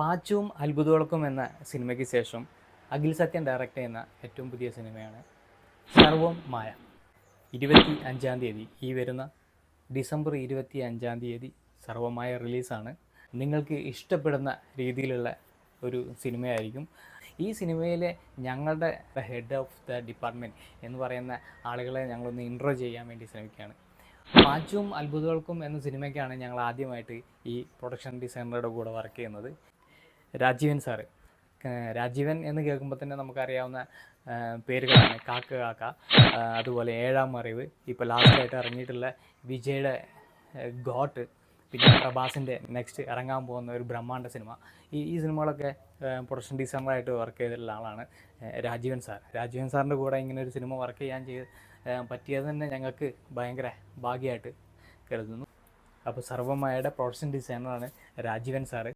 പാച്ചും അത്ഭുതങ്ങൾക്കും എന്ന സിനിമയ്ക്ക് ശേഷം അഖിൽ സത്യൻ ഡയറക്റ്റ് ചെയ്യുന്ന ഏറ്റവും പുതിയ സിനിമയാണ് സർവം മായ. ഇരുപത്തി അഞ്ചാം തീയതി ഈ വരുന്ന ഡിസംബർ ഇരുപത്തി അഞ്ചാം തീയതി സർവമായ റിലീസാണ്. നിങ്ങൾക്ക് ഇഷ്ടപ്പെടുന്ന രീതിയിലുള്ള ഒരു സിനിമയായിരിക്കും. ഈ സിനിമയിലെ ഞങ്ങളുടെ ഹെഡ് ഓഫ് ദ ഡിപ്പാർട്ട്മെന്റ് എന്ന് പറയുന്ന ആളുകളെ ഞങ്ങളൊന്ന് ഇൻട്രോ ചെയ്യാൻ വേണ്ടി ശ്രമിക്കുകയാണ്. പാച്ചും അത്ഭുതങ്ങൾക്കും എന്ന സിനിമയ്ക്കാണ് ഞങ്ങൾ ആദ്യമായിട്ട് ഈ പ്രൊഡക്ഷൻ ഡിസൈനറുടെ കൂടെ വർക്ക് ചെയ്യുന്നത്. രാജീവൻ സാറ് രാജീവൻ എന്ന് കേൾക്കുമ്പോൾ തന്നെ നമുക്കറിയാവുന്ന പേരുകളാണ് കാക്ക കാക്ക. അതുപോലെ ഏഴാം അറിവ് ഇപ്പോൾ ലാസ്റ്റായിട്ട് ഇറങ്ങിയിട്ടുള്ള വിജയുടെ ഗോട്ട് പിന്നെ പ്രഭാസിന്റെ നെക്സ്റ്റ് ഇറങ്ങാൻ പോകുന്ന ഒരു ബ്രഹ്മാണ്ട സിനിമ ഈ ഈ സിനിമകളൊക്കെ പ്രൊഡക്ഷൻ ഡിസൈനറായിട്ട് വർക്ക് ചെയ്തിട്ടുള്ള ആളാണ് രാജീവൻ സാർ രാജീവൻ സാറിന്റെ കൂടെ ഇങ്ങനെ ഒരു സിനിമ വർക്ക് ചെയ്യാൻ ചെയ്ത് പറ്റിയത് തന്നെ ഞങ്ങൾക്ക് ഭയങ്കര ഭാഗ്യമായിട്ട് കരുതുന്നു. അപ്പോൾ സർവമായയുടെ പ്രൊഡക്ഷൻ ഡിസൈനറാണ് രാജീവൻ സാറ്